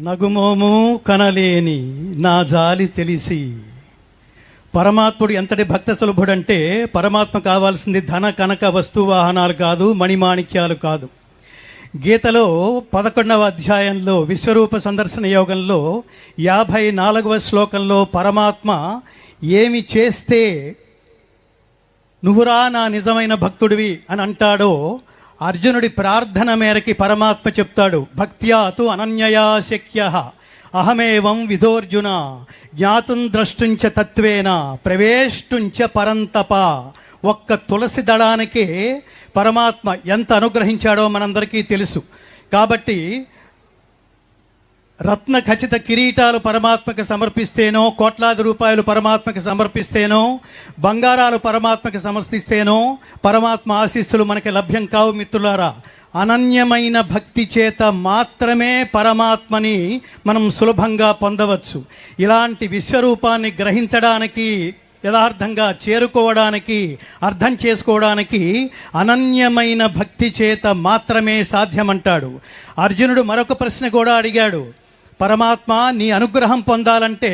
నగుమోము కనలేని నా జాలి తెలిసి. పరమాత్ముడు ఎంతటి భక్త సులభుడంటే పరమాత్మ కావాల్సింది ధన కనక వస్తు వాహనాలు కాదు మణిమాణిక్యాలు కాదు. గీతలో పదకొండవ అధ్యాయంలో విశ్వరూప సందర్శన యోగంలో యాభై నాలుగవ శ్లోకంలో పరమాత్మ ఏమి చేస్తే నువ్వురా నా నిజమైన భక్తుడివి అని అంటాడో అర్జునుడి ప్రార్థన మేరకి పరమాత్మ చెప్తాడు భక్త్యాతు అనన్యయాశక్య అనన్యయా శక్య అహమేవం విధోర్జున జ్ఞాతం ద్రష్టుంచ తత్వేన ప్రవేష్టుంచ పరంతప. ఒక్క తులసి దళానికే పరమాత్మ ఎంత అనుగ్రహించాడో మనందరికీ తెలుసు. కాబట్టి రత్న ఖచ్చిత కిరీటాలు పరమాత్మకి సమర్పిస్తేనో కోట్లాది రూపాయలు పరమాత్మకి సమర్పిస్తేనో బంగారాలు పరమాత్మకి సమర్పిస్తేనో పరమాత్మ ఆశీస్సులు మనకి లభ్యం కావు మిత్రులారా. అనన్యమైన భక్తి చేత మాత్రమే పరమాత్మని మనం సులభంగా పొందవచ్చు. ఇలాంటి విశ్వరూపాన్ని గ్రహించడానికి యథార్థంగా చేరుకోవడానికి అర్థం చేసుకోవడానికి అనన్యమైన భక్తి చేత మాత్రమే సాధ్యమంటాడు. అర్జునుడు మరొక ప్రశ్న కూడా అడిగాడు. పరమాత్మ నీ అనుగ్రహం పొందాలంటే